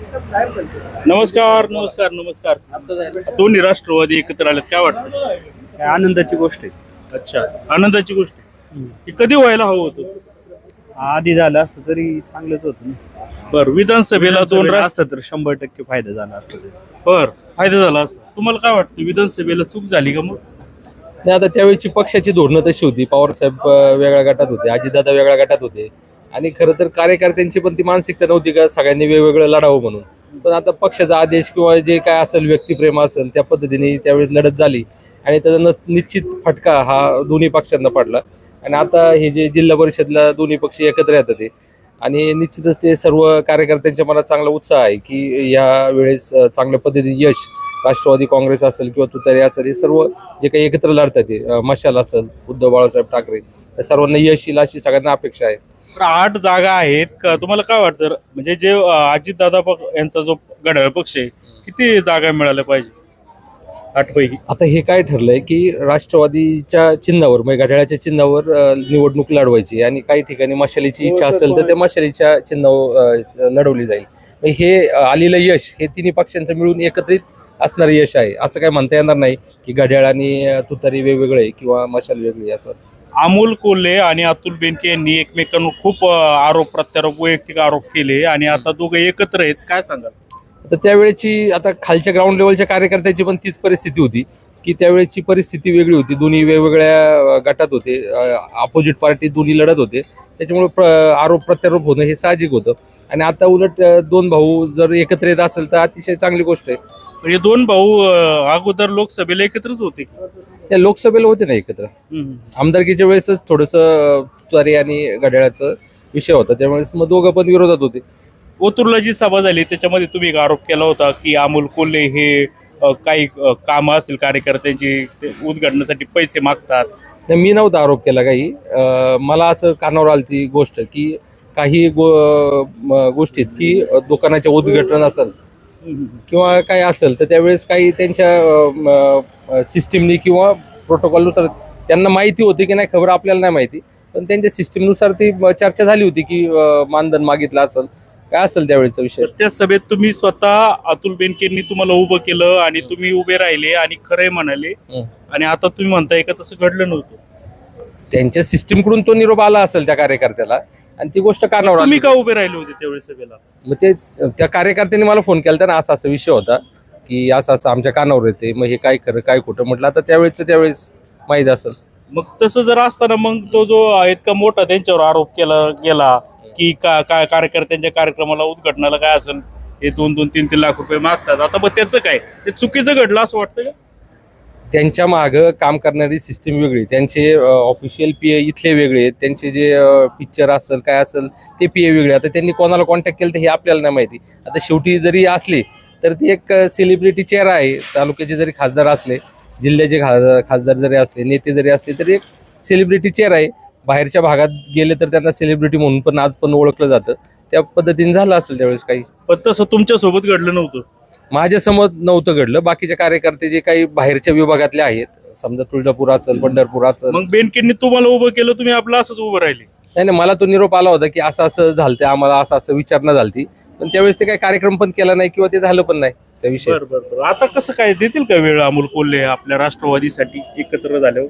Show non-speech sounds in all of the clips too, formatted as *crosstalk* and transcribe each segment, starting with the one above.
नमस्कार नमस्कार नमस्कार. दोन्ही राष्ट्रवादी एकत्र आलेत काय वाटतं? काय आनंदाची गोष्ट आहे. अच्छा आनंदाची गोष्ट आहे. ही कधी व्हायला हवं होतं? आधी झालं असतं तरी चांगलंच होतं ना. बर विधानसभेला दोन राष्ट्र असतं तर शंभर टक्के फायदा झाला असतं त्याचा. बर फायदा झाला असता. तुम्हाला काय वाटतं विधानसभेला चूक झाली का मग? नाही आता त्यावेळेची पक्षाची धोरणं तशी होती. पवारसाहेब अं, वेगळ्या गटात होते अजितदादा वेगळ्या गटात होते. आणि खरं तर कार्यकर्त्यांची पण ती मानसिकता नव्हती का सगळ्यांनी वेगवेगळं लढावं म्हणून. पण आता पक्षाचा आदेश किंवा जे काय असेल व्यक्तिप्रेम असेल त्या पद्धतीने त्यावेळेस लढत झाली. आणि त्याचा न- निश्चित फटका हा दोन्ही पक्षांना पडला. आणि आता हे जे जिल्हा परिषदला दोन्ही पक्ष एकत्र येतात ते. आणि निश्चितच ते सर्व कार्यकर्त्यांच्या मनात चांगला उत्साह आहे की या वेळेस चांगल्या पद्धतीने यश राष्ट्रवादी काँग्रेस असेल किंवा तुतारी असेल हे सर्व जे काही एकत्र लढतात ते मशाल असेल उद्धव बाळासाहेब ठाकरे या सर्वांना यश येईल अशी सगळ्यांना अपेक्षा आहे. तर आठ जागा आहेत. का तुम्हाला काय वाटतं? म्हणजे जे अजित दादा यांचा जो घड्याळ पक्ष आहे किती जागा मिळाल्या पाहिजे? आठ पैकी. आता हे काय ठरलंय की राष्ट्रवादीच्या चिन्हावर म्हणजे घड्याळाच्या चिन्हावर निवडणूक लढवायची आणि काही ठिकाणी मशालीची इच्छा असेल तर त्या मशालीच्या चिन्हावर लढवली जाईल. मग हे आलेलं यश हे तिन्ही पक्षांचं मिळून एकत्रित असणारं यश आहे. असं काय म्हणता येणार नाही की घड्याळ आणि तुतारी वेगवेगळे किंवा मशाल वेगळी असं. अमोल कोल्हे आणि अतुल बेनके यांनी एकमेकांवर खूप आरोप प्रत्यारोप वैयक्तिक आरोप केले आणि आता दोघे एकत्र आहेत. काय सांगाल? तर त्यावेळेची आता खालच्या ग्राउंड लेवलच्या कार्यकर्त्यांची पण तीच परिस्थिती होती की त्यावेळेची परिस्थिती वेगळी होती. दोन्ही वेगवेगळ्या गटात होते. अपोजिट पार्टी दोन्ही लढत होते. त्याच्यामुळे प्र आरोप प्रत्यारोप होणं हे साहजिक होतं. आणि आता उलट दोन भाऊ जर एकत्र येत असेल तर अतिशय चांगली गोष्ट आहे. म्हणजे दोन भाऊ अगोदर लोकसभेला एकत्रच होते. त्या लोकसभेला होते ना एकत्र. आमदारकीच्या वेळेसच थोडंसं तुतारी आणि घड्याळाचा विषय होता. त्यावेळेस मग दोघं पण विरोधात होते. ओतूरला जी सभा झाली त्याच्यामध्ये तुम्ही एक आरोप केला होता की अमोल कोल्हे हे काही कामं असेल कार्यकर्त्यांची ते उद्घाटनासाठी पैसे मागतात. मी नव्हता आरोप केला काही. मला असं कानावर आली ती गोष्ट की काही गो गोष्टीत की दुकानाचे उद्घाटन असेल किंवा काय असेल तर त्यावेळेस काही त्यांच्या सिस्टीमनी किंवा प्रोटोकॉलनुसार त्यांना माहिती होती की नाही खबर आपल्याला नाही माहिती. पण त्यांच्या सिस्टीमनुसार ती चर्चा झाली होती की मानधन मागितलं असेल. काय असेल त्यावेळेचा विषय? त्या सभेत तुम्ही स्वतः अतुल बेनकेंनी तुम्हाला उभं केलं आणि तुम्ही उभे राहिले आणि खरंय म्हणाले. आणि आता तुम्ही म्हणताय का तसं घडलं नव्हतं? त्यांच्या सिस्टीमकडून तो निरोप आला असेल त्या कार्यकर्त्याला. आणि ती गोष्ट कानावर आली तुम्ही का उभे राहिले होते त्यावेळी सभेला? मग तेच त्या कार्यकर्त्यांनी मला फोन केला ना असा असा विषय होता की असं असं आमच्या कानावर येते मग हे काय खरं काय खोटं म्हटलं. आता त्यावेळेस त्यावेळेस माहीत असेल. मग तसं जर असताना मग तो जो इतका मोठा त्यांच्यावर आरोप केला गेला की का काय कार्यकर्त्यांच्या कार्यक्रमाला उद्घाटनाला काय असेल हे दोन दोन तीन तीन लाख रुपये मागतात. आता मग त्याचं काय? ते चुकीचं घडलं असं वाटतं का? त्यांच्या मागं काम करणारी सिस्टीम वेगळी. त्यांचे ऑफिशियल पी ए इथले वेगळे आहेत त्यांचे जे पिक्चर असेल काय असेल ते पी ए वेगळे. आता त्यांनी कोणाला कॉन्टॅक्ट केलं तर हे आपल्याला नाही माहिती. आता शेवटी जरी असली तर ती एक सेलिब्रिटी चेहरा आहे. तालुक्याचे जरी खासदार असले जिल्ह्याचे खा खासदार जरी असले नेते जरी असले तरी एक सेलिब्रिटी चेहरा आहे. बाहेरच्या भागात गेले तर त्यांना सेलिब्रिटी म्हणून पण आज पण ओळखलं जातं. त्या पद्धतीने झालं असेल त्यावेळेस काही. पण तसं तुमच्यासोबत घडलं नव्हतं. माझ्यासमोर नव्हतं घडलं. बाकीचे कार्यकर्ते जे काही बाहेरच्या विभागातले आहेत समजा तुळजापूर असेल पंढरपूर असेल. मग बेनकेंनी तुम्हाला उभं केलं तुम्ही आपलं असंच उभं राहिले. नाही नाही मला तो निरोप आला होता की असं असं झालतं आम्हाला असं असं विचारणा झालती. पण त्यावेळेस ते काही कार्यक्रम पण केला नाही किंवा ते झालं पण नाही त्या विषयी. बरं बरं बरं. आता कसं काय देतील का वेळ अमोल कोल्हे आपल्या राष्ट्रवादीसाठी एकत्र झाल्यावर?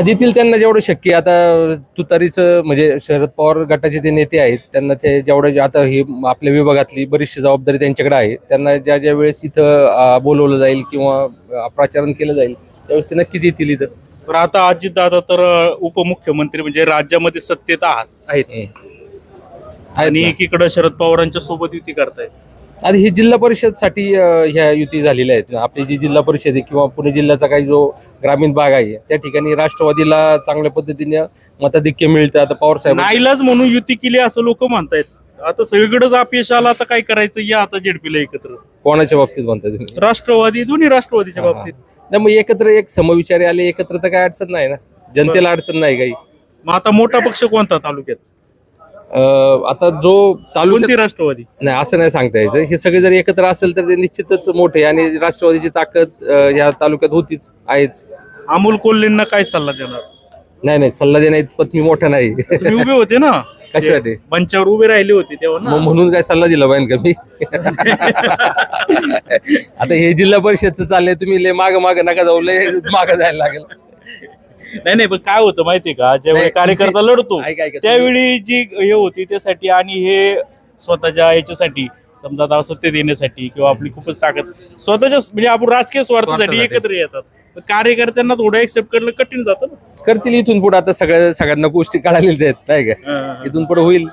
हा देतील त्यांना जेवढं शक्य. आता तुतारीचं म्हणजे शरद पवार गटाचे ते नेते आहेत त्यांना ते जेवढं आता ही आपल्या विभागातली बरीचशी जबाबदारी त्यांच्याकडे आहे. त्यांना ज्या ज्या वेळेस इथं बोलवलं जाईल किंवा प्रचारण केलं जाईल त्यावेळेस ते नक्कीच येतील इथं. पण आता अजित दादा तर उपमुख्यमंत्री म्हणजे राज्यामध्ये सत्तेत आहात आहेत. आणि. एकीकडे शरद पवारांच्या सोबत युती करतायत. आणि ही जिल्हा परिषदसाठी ह्या युती झालेल्या आहेत. आपली जी जिल्हा परिषद आहे किंवा पुणे जिल्ह्याचा काही जो ग्रामीण भाग आहे त्या ठिकाणी राष्ट्रवादीला चांगल्या पद्धतीने मताधिक्य मिळतं. आता पवार साहेब नाईलाज म्हणून युती केली असं लोक म्हणतायत. आता सगळीकडेच अपयश आलं आता काय करायचं? या आता जेडपीला एकत्र. कोणाच्या बाबतीत म्हणता तुम्ही? राष्ट्रवादी दोन्ही राष्ट्रवादीच्या. बाबतीत. नाही मग एकत्र एक समविचारी आले एकत्र तर काय अडचण नाही ना? जनतेला अडचण नाही काही. मग आता मोठा पक्ष कोणता तालुक्यात? आता जो तालुक्यात राष्ट्रवादी? नाही असं नाही सांगता यायचं. हे सगळे जर एकत्र असेल तर ते निश्चितच मोठे आणि राष्ट्रवादीची ताकद या तालुक्यात होतीच आहेच. अमोल कोल्हेंना काय सल्ला देणार? नाही नाही सल्ला देण्या इतपत मी मोठा नाही. तुम्ही उभे होते ना? कशासाठी? मंचावर उभे राहिले होते तेव्हा ना? म्हणून काय सल्ला दिला पाहिजे का मी? *laughs* आता हे जिल्हा परिषदचं चाललंय तुम्ही लय माग माग नका जाऊ लय माग जायला लागेल. नाही नाही पण काय होतं माहितीये का? ज्यावेळी नाही, कार्यकर्ता लढतो ऐका, ऐका, त्यावेळी जी हे होती त्यासाठी आणि हे स्वतःच्या याच्यासाठी समजा आता सत्तेत येण्यासाठी किंवा आपली खूपच ताकद स्वतःच्या म्हणजे आपण राजकीय स्वार्थासाठी स्वार्थासाठी. एकत्र येतात. पण कार्यकर्त्यांना थोडं एक्सेप्ट करणं कठीण जातं ना. करतील इथून पुढे आता सगळ्या सगळ्यांना गोष्टी कळालेल्या आहेत नाही का. इथून पुढे होईल.